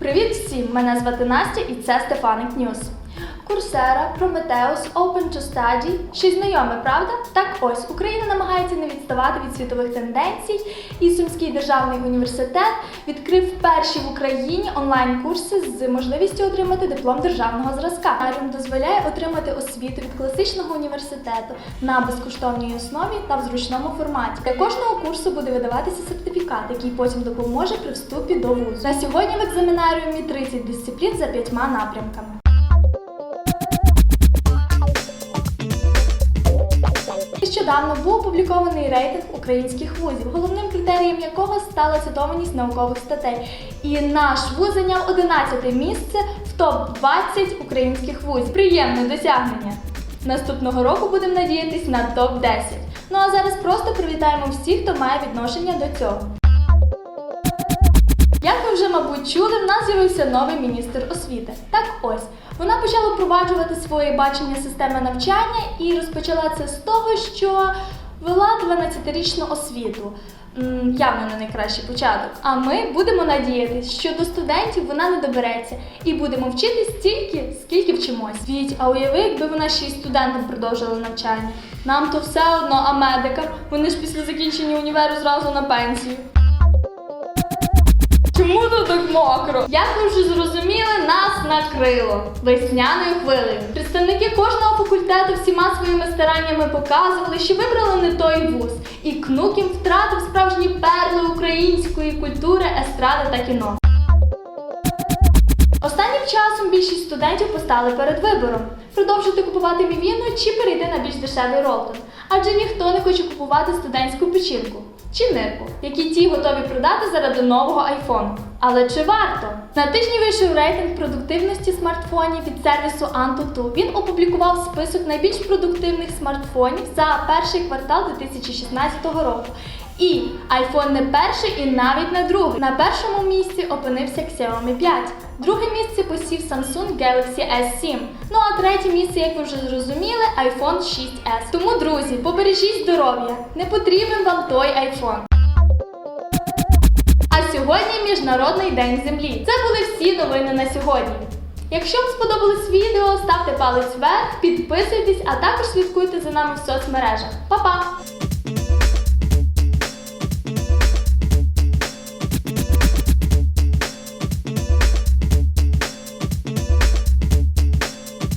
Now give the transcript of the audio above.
Привіт всім! Мене звати Настя і це Стефаник Ньюс. Курсера, Прометеус, Open to Study. Щось знайоме, правда? Так ось Україна намагається не відставати від світових тенденцій, і Сумський державний університет відкрив перші в Україні онлайн-курси з можливістю отримати диплом державного зразка. Аріум дозволяє отримати освіту від класичного університету на безкоштовній основі та в зручному форматі. Для кожного курсу буде видаватися сертифікат, який потім допоможе при вступі до вузу. На сьогодні в екзаменаріумі 30 дисциплін за п'ятьма напрямками. Нещодавно був опублікований рейтинг українських вузів, головним критерієм якого стала цитованість наукових статей. І наш вуз зайняв 11 місце в топ-20 українських вузів. Приємне досягнення! Наступного року будемо надіятись на топ-10. Ну а зараз просто привітаємо всіх, хто має відношення до цього. Як ви вже, мабуть, чули, в нас з'явився новий міністр освіти. Так ось, почала впроваджувати своє бачення системи навчання і розпочала це з того, що вела 12-річну освіту. Явно не найкращий початок. А ми будемо надіятися, що до студентів вона не добереться і будемо вчитись стільки, скільки вчимось. Віть, а уяви, якби вона ще й студентам продовжила навчання. Нам то все одно, а медикам вони ж після закінчення універу зразу на пенсію. Чому тут так мокро? Як ви вже зрозуміли, нас накрило весняною хвилею. Представники кожного факультету всіма своїми стараннями показували, що вибрали не той вуз, і Кнукін втратив справжні перли української культури, естради та кіно. Часом більшість студентів постали перед вибором продовжити купувати мівіну чи перейти на більш дешевий Ролтон. Адже ніхто не хоче купувати студентську печінку чи нирку, які ті готові продати заради нового айфону. Але чи варто? На тижні вийшов рейтинг продуктивності смартфонів від сервісу Antutu. Він опублікував список найбільш продуктивних смартфонів за перший квартал 2016 року. І iPhone не перший і навіть не другий. На першому місці опинився Xiaomi 5. Друге місце посів Samsung Galaxy S7. Ну а третє місце, як ви вже зрозуміли, iPhone 6s. Тому, друзі, побережіть здоров'я. Не потрібен вам той iPhone. А сьогодні Міжнародний день землі. Це були всі новини на сьогодні. Якщо вам сподобалось відео, ставте палець вверх, підписуйтесь, а також слідкуйте за нами в соцмережах. Па-па!